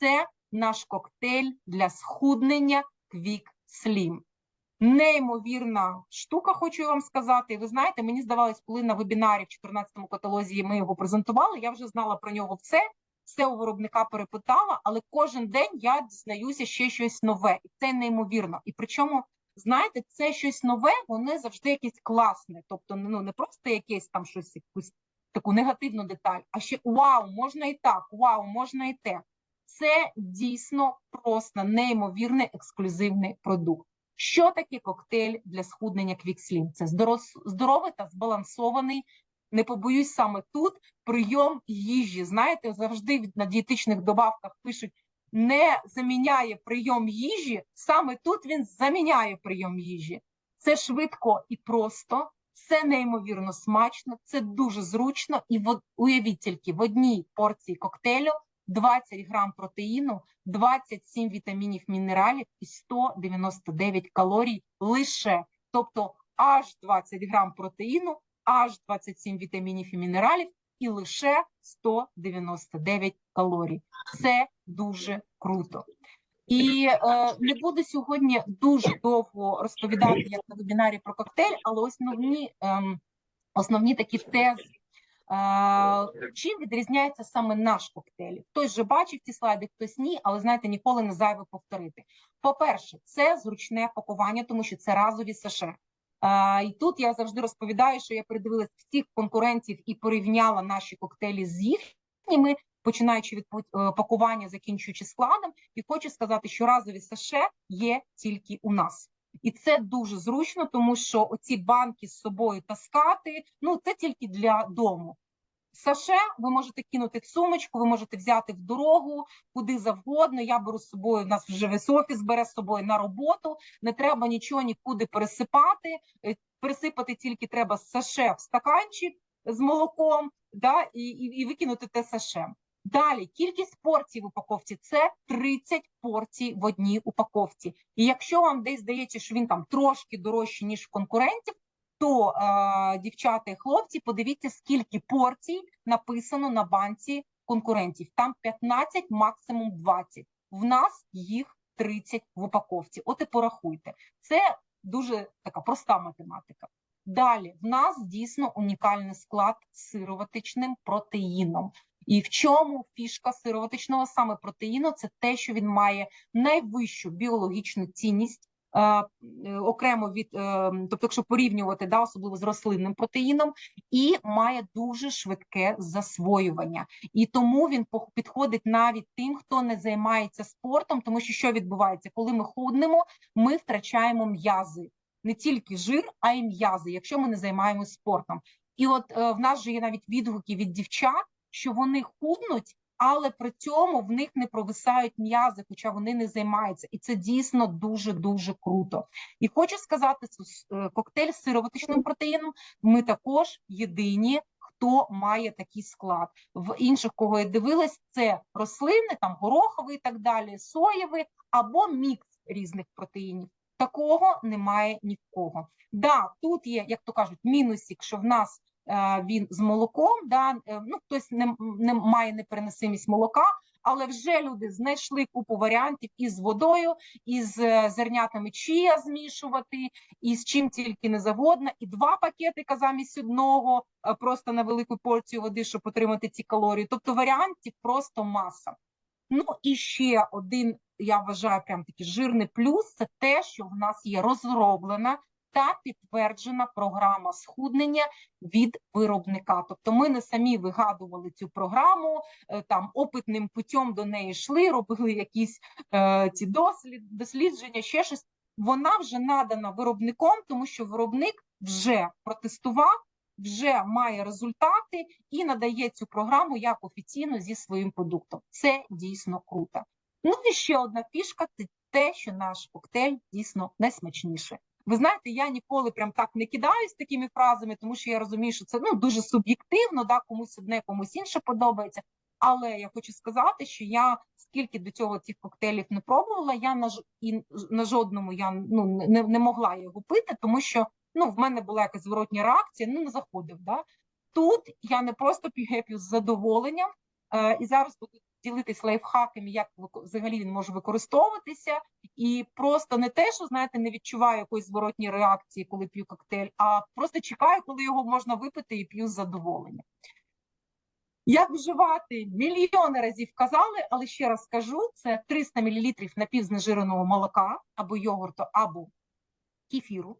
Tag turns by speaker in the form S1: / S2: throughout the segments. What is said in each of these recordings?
S1: Це наш коктейль для схуднення Quick Slim. Неймовірна штука, хочу вам сказати. Ви знаєте, мені здавалось, коли на вебінарі в 14-му каталозі ми його презентували, я вже знала про нього все, все у виробника перепитала, але кожен день я дізнаюся ще щось нове, і це неймовірно. І причому, знаєте, це щось нове, воно завжди якесь класне. Тобто, ну не просто якесь там щось, якусь таку негативну деталь, а ще вау, можна і так, вау, можна і те. Це дійсно просто неймовірний ексклюзивний продукт. Що таке коктейль для схуднення Квікслім? Це здоровий та збалансований, не побоюсь саме тут, прийом їжі. Знаєте, завжди на дієтичних добавках пишуть, не заміняє прийом їжі, саме тут він заміняє прийом їжі. Це швидко і просто, це неймовірно смачно, це дуже зручно. І уявіть тільки в одній порції коктейлю 20 грам протеїну, 27 вітамінів, мінералів і 199 калорій лише. Тобто аж 20 грам протеїну, аж 27 вітамінів і мінералів і лише 199 калорій. Це дуже круто. І е, не буду сьогодні дуже довго розповідати як на вебінарі про коктейль, але основні, ем, основні такі тези. Чим відрізняється саме наш коктейль? Хтось же бачив ці слайди, хтось ні, але знаєте, ніколи не зайве повторити. По-перше, це зручне пакування, тому що це разові. Е, і тут я завжди розповідаю, що я передивилась всіх конкурентів і порівняла наші коктейлі з їхніми, починаючи від е, пакування, закінчуючи складом. І хочу сказати, що разові саше є тільки у нас. І це дуже зручно, тому що оці банки з собою таскати, ну це тільки для дому. Саше ви можете кинути в сумочку, ви можете взяти в дорогу, куди завгодно. Я беру з собою, у нас вже весь офіс бере з собою на роботу. Не треба нічого нікуди пересипати. Е, Пересипати тільки треба саше в стаканчик з молоком, да, і, і, і викинути те саше. Далі кількість порцій в упаковці це 30 порцій в одній упаковці. І якщо вам десь здається, що він там трошки дорожчий, ніж в конкурентів, то е, дівчата і хлопці, подивіться, скільки порцій написано на банці конкурентів. Там 15, максимум 20. В нас їх 30 в упаковці. От і порахуйте. Це дуже така проста математика. Далі в нас дійсно унікальний склад з сироватичним протеїном. І в чому фішка сироватичного саме протеїну? Це те, що він має найвищу біологічну цінність. Окремо від, е, тобто, якщо порівнювати, да, особливо з рослинним протеїном, і має дуже швидке засвоювання. І тому він підходить навіть тим, хто не займається спортом, тому що що відбувається, коли ми худнемо, ми втрачаємо м'язи, не тільки жир, а й м'язи, якщо ми не займаємося спортом. І от е, в нас же є навіть відгуки від дівчат, що вони худнуть, але при цьому в них не провисають м'язи, хоча вони не займаються, і це дійсно дуже дуже круто. І хочу сказати, е, коктейль з сироватичним протеїном ми також єдині. Хто має такий склад в інших, кого я дивилась, це рослини, там гороховий і так далі, соєвий або мікс різних протеїнів. Такого немає ні в кого. Да, тут є, як то кажуть, мінусик, що в нас він з молоком. Да, е, ну хтось не, не має непереносимість молока, але вже люди знайшли купу варіантів із водою, із е, зернятами чия змішувати, і з чим тільки не завгодно, і два пакетика замість одного, е, просто на велику порцію води, щоб отримати ці калорії. Тобто варіантів просто маса. Ну і ще один, я вважаю, прям такий жирний плюс це те, що в нас є розроблена та підтверджена програма схуднення від виробника. Тобто ми не самі вигадували цю програму, е, там опитним путем до неї йшли, робили якісь е, ці дослід, дослідження, ще щось. Вона вже надана виробником, тому що виробник вже протестував, вже має результати і надає цю програму як офіційно зі своїм продуктом. Це дійсно круто. Ну і ще одна фішка це те, що наш коктейль дійсно найсмачніший. Ви знаєте, я ніколи прям так не кидаюсь такими фразами, тому що я розумію, що це ну дуже суб'єктивно, да, комусь одне, комусь інше подобається. Але я хочу сказати, що я скільки до цього цих коктейлів не пробувала, я на ж- і на жодному я ну не, не могла його пити, тому що ну в мене була якась зворотня реакція, ну не заходив. Да? Тут я не просто п'ю з задоволенням, е, і зараз буду ділитись лайфхаками, як взагалі він може використовуватися, і просто не те, що знаєте, не відчуваю якоїсь зворотньої реакції, коли п'ю коктейль, а просто чекаю, коли його можна випити і п'ю з задоволенням. Як вживати? Мільйони разів казали, але ще раз скажу: це 300 мл напівзнежиреного молока або йогурту, або кефіру.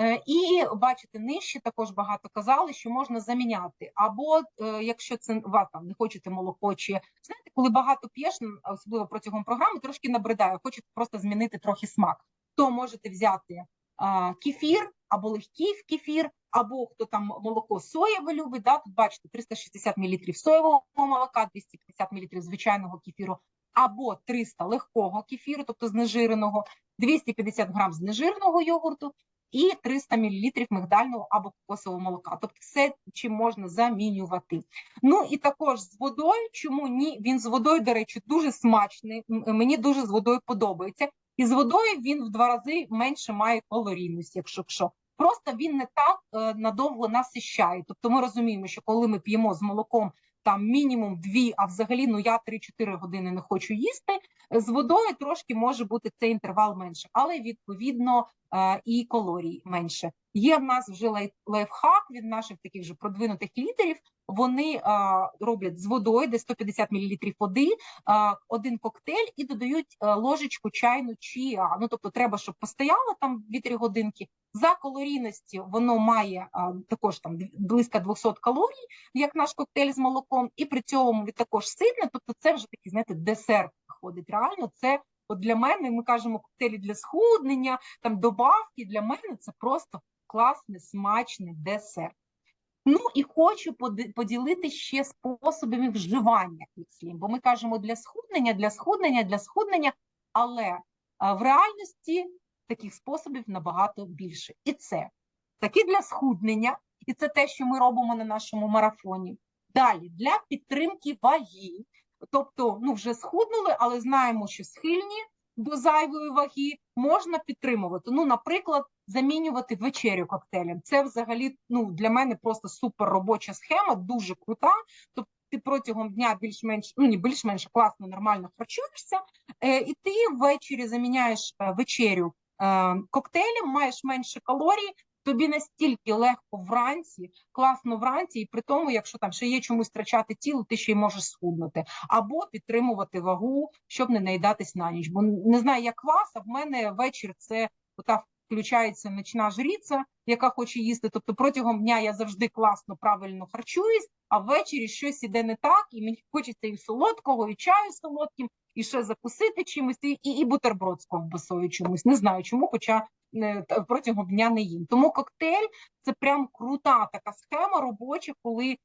S1: Е, І бачите, нижче також багато казали, що можна заміняти. Або е, якщо це там не хочете молоко, чи знаєте, коли багато п'єш, особливо протягом програми, трошки набридає, хочете просто змінити трохи смак, то можете взяти а, кефір або легкий кефір, або хто там молоко соєве любить. Да? Тут бачите 360 мл соєвого молока, 250 мл звичайного кефіру, або 300 легкого кефіру, тобто знежиреного, 250 грам знежиреного йогурту і 300 мл мигдального або кокосового молока. Тобто все, чим можна замінювати. Ну і також з водою. Чому ні? Він з водою, до речі, дуже смачний. Мені дуже з водою подобається. І з водою він в два рази менше має калорійності, якщо що. Просто він не так е, надовго насищає. Тобто ми розуміємо, що коли ми п'ємо з молоком там мінімум дві, а взагалі ну я 3-4 години не хочу їсти. З водою трошки може бути цей інтервал менше, але відповідно е, і калорій менше. Є в нас вже лайфхак від наших таких же продвинутих лідерів. Вони е, роблять з водою, де 150 мл води, е, один коктейль і додають ложечку чайну чіа. Ну тобто, треба, щоб постояло там 2-3 годинки. За калорійності воно має е, також там близько 200 калорій, як наш коктейль з молоком, і при цьому він також ситне. Тобто, це вже такий, знаєте, десерт виходить. Реально, це от для мене. Ми кажемо коктейлі для схуднення, там добавки. Для мене це просто класний, смачний десерт. Ну і хочу поділити ще способами вживання квікслім, бо ми кажемо для схуднення, для схуднення, для схуднення, але в реальності таких способів набагато більше. І це таки для схуднення, і це те, що ми робимо на нашому марафоні. Далі для підтримки ваги, тобто, ну вже схуднули, але знаємо, що схильні до зайвої ваги можна підтримувати. Ну, наприклад, замінювати вечерю коктейлем. Це взагалі ну для мене просто супер робоча схема, дуже крута. Тобто ти протягом дня більш-менш ну не більш-менш класно, нормально харчуєшся, е, і ти ввечері заміняєш е, вечерю е, коктейлем, маєш менше калорій. Тобі настільки легко вранці, класно вранці, і при тому, якщо там ще є чомусь втрачати тіло, ти ще й можеш схуднути, або підтримувати вагу, щоб не наїдатись на ніч. Бо не знаю, як вас, а в мене вечір це ота включається ночна жріця, яка хоче їсти. Тобто протягом дня я завжди класно, правильно харчуюсь, а ввечері щось іде не так, і мені хочеться і солодкого, і чаю солодким, і ще закусити чимось, і, і, бутерброд з ковбасою чомусь. Не знаю чому, хоча е, та- протягом дня не їм. Тому коктейль це прям крута така схема робоча, коли е,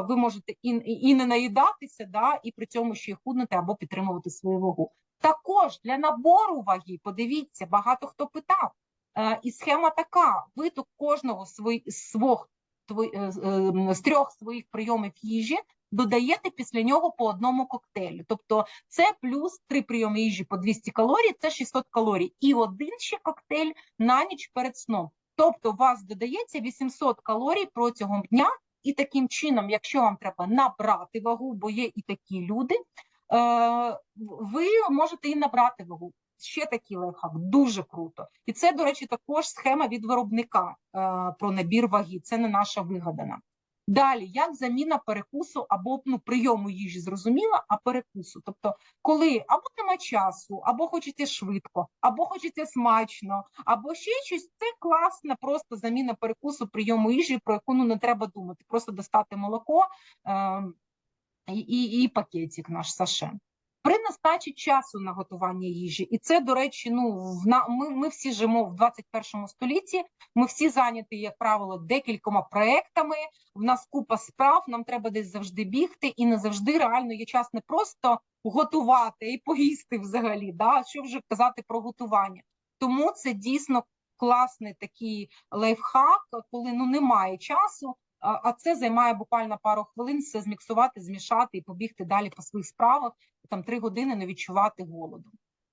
S1: ви можете і, і не наїдатися, да, і при цьому ще й худнути або підтримувати свою вагу. Також для набору ваги, подивіться, багато хто питав. Е, і схема така: ви до кожного свої, свого, тви- е, е, з трьох своїх прийомів їжі додаєте після нього по одному коктейлю. Тобто це плюс три прийоми їжі по 200 калорій, це 600 калорій. І один ще коктейль на ніч перед сном. Тобто у вас додається 800 калорій протягом дня, і таким чином, якщо вам треба набрати вагу, бо є і такі люди, е, ви можете і набрати вагу. Ще такий лайфхак, дуже круто. І це, до речі, також схема від виробника е, про набір ваги. Це не наша вигадана. Далі, як заміна перекусу або ну, прийому їжі, зрозуміла, а перекусу. Тобто, коли або нема часу, або хочеться швидко, або хочеться смачно, або ще щось, це класна просто заміна перекусу, прийому їжі, про яку ну, не треба думати. Просто достати молоко е, і, і, і пакетик наш саше. При нестачі часу на готування їжі, і це, до речі, ну в на ми, ми всі живемо в 21 столітті. Ми всі зайняті, як правило, декількома проектами. В нас купа справ, нам треба десь завжди бігти, і не завжди реально є час не просто готувати і поїсти взагалі. Да? Що вже казати про готування? Тому це дійсно класний такий лайфхак, коли ну немає часу. А це займає буквально пару хвилин все зміксувати, змішати і побігти далі по своїх справах, там три години не відчувати голоду.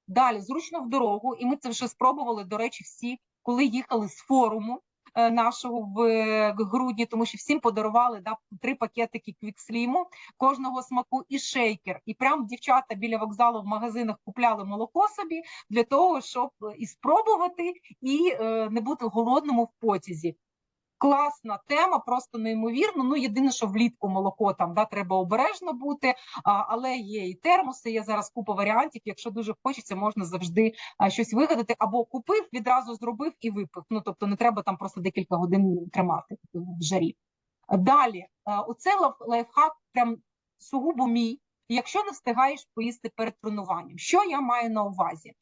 S1: Далі зручно в дорогу, і ми це вже спробували. До речі, всі, коли їхали з форуму. е, нашого в е, грудні, тому що всім подарували да, три пакетики квіксліму кожного смаку і шейкер. І прям дівчата біля вокзалу в магазинах купляли молоко собі для того, щоб і спробувати, і е, не бути голодному в потязі. Класна тема, просто неймовірно. Ну єдине, що влітку молоко там да треба обережно бути, але є і термоси. Є зараз купа варіантів. Якщо дуже хочеться, можна завжди щось вигадати або купив, відразу зробив і випив. Ну тобто не треба там просто декілька годин тримати в жарі. Далі, оце лайфхак, прям сугубо мій. Якщо не встигаєш поїсти перед тренуванням, що я маю на увазі?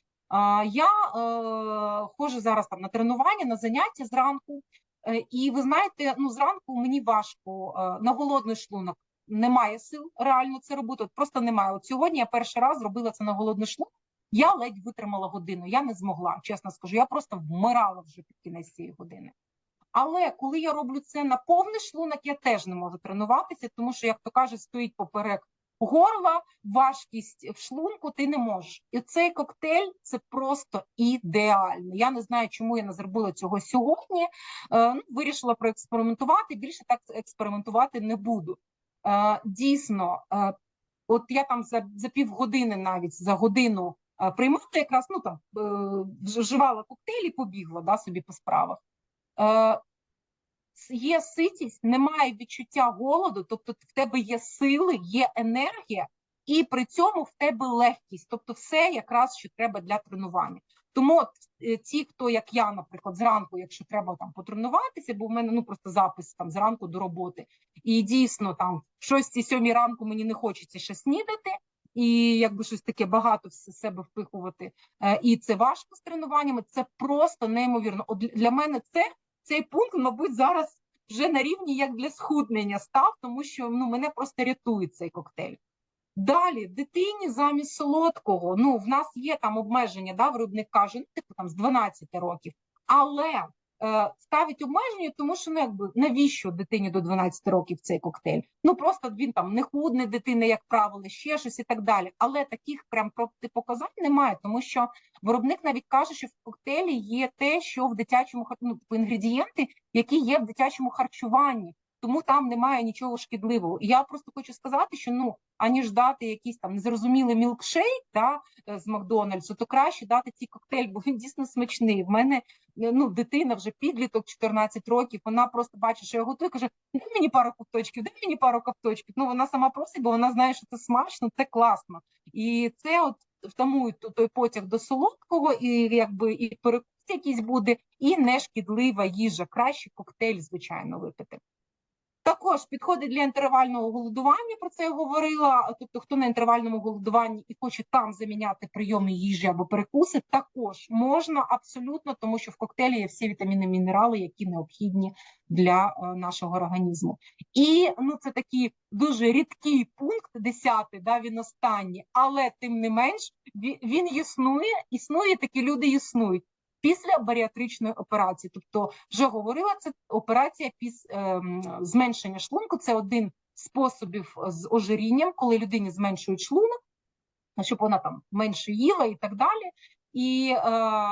S1: Я е, ходжу зараз там на тренування, на заняття зранку. Е, і ви знаєте, ну зранку мені важко е, на голодний шлунок немає сил реально це робити. От просто немає. От сьогодні я перший раз зробила це на голодний шлунок. Я ледь витримала годину. Я не змогла, чесно скажу. Я просто вмирала вже під кінець цієї години. Але коли я роблю це на повний шлунок, я теж не можу тренуватися, тому що, як то кажуть, стоїть поперек горла, важкість в шлунку, ти не можеш. І цей коктейль це просто ідеально. Я не знаю, чому я не зробила цього сьогодні. Е, ну, Вирішила проекспериментувати. Більше так експериментувати не буду. Е, дійсно, е, от я там за за півгодини, навіть за годину приймала якраз ну там вживала коктейль і побігла да, собі по справах є ситість, немає відчуття голоду, тобто в тебе є сили, є енергія, і при цьому в тебе легкість, тобто все якраз що треба для тренування. Тому от, е, ті, хто як я, наприклад, зранку, якщо треба там потренуватися, бо в мене ну просто запис там зранку до роботи, і дійсно там в 6-7 ранку мені не хочеться ще снідати. І якби щось таке багато в себе впихувати, е, і це важко з тренуваннями. Це просто неймовірно. От для мене це цей пункт, мабуть, зараз вже на рівні як для схуднення став, тому що ну мене просто рятує цей коктейль. Далі дитині замість солодкого. Ну в нас є там обмеження, да, виробник каже, ну типу там з 12 років, але ставить обмеження, тому що ну якби навіщо дитині до 12 років цей коктейль? Ну просто він там не худне дитина, як правило, ще щось і так далі. Але таких прям протипоказань немає, тому що виробник навіть каже, що в коктейлі є те, що в дитячому ну, типу, інгредієнти, які є в дитячому харчуванні тому там немає нічого шкідливого. Я просто хочу сказати, що ну аніж дати якийсь там незрозумілий мілкшейк да, е, з Макдональдсу, то краще дати цей коктейль, бо він дійсно смачний. В мене е, ну дитина вже підліток 14 років. Вона просто бачить, що я готую. Каже: дай мені пару ковточків, дай мені пару ковточків. Ну вона сама просить, бо вона знає, що це смачно, це класно. І це от втамують той потяг до солодкого, і якби і перекус якийсь буде, і не шкідлива їжа. Краще коктейль, звичайно, випити. Також підходить для інтервального голодування, про це я говорила. Тобто, хто на інтервальному голодуванні і хоче там заміняти прийоми їжі або перекуси, також можна абсолютно, тому що в коктейлі є всі вітаміни, мінерали, які необхідні для е, нашого організму. І ну це такий дуже рідкий пункт, десятий, да він останній, але тим не менш він існує. Існує такі люди існують після баріатричної операції. Тобто, вже говорила це операція піс е, зменшення шлунку. Це один способів з ожирінням, коли людині зменшують шлунок, щоб вона там менше їла і так далі. І е,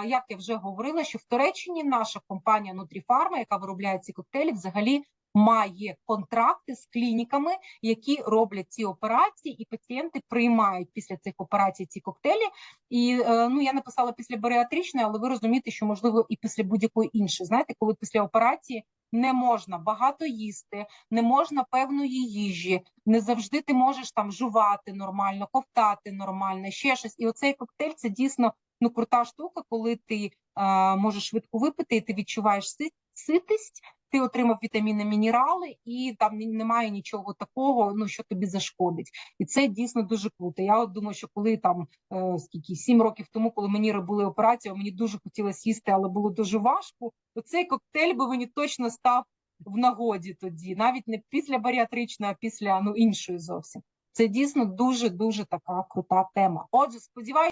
S1: як я вже говорила, що в Туреччині наша компанія Нутріфарма, яка виробляє ці коктейлі, взагалі має контракти з клініками, які роблять ці операції, і пацієнти приймають після цих операцій ці коктейлі. І е, ну я написала після баріатричної, але ви розумієте, що можливо і після будь-якої іншої. Знаєте, коли після операції. Не можна багато їсти, не можна певної їжі, не завжди ти можеш там жувати нормально, ковтати нормально, ще щось. І оцей коктейль це дійсно ну крута штука, коли ти а, можеш швидко випити, і ти відчуваєш ситість, ти отримав вітаміни, мінерали, і там немає нічого такого, ну що тобі зашкодить, і це дійсно дуже круто. Я от думаю, що коли там е, скільки сім років тому, коли мені робили операцію, мені дуже хотілося їсти, але було дуже важко. То цей коктейль би мені точно став в нагоді тоді, навіть не після баріатричної, а після ну іншої зовсім. Це дійсно дуже дуже така крута тема. Отже, сподіваюся.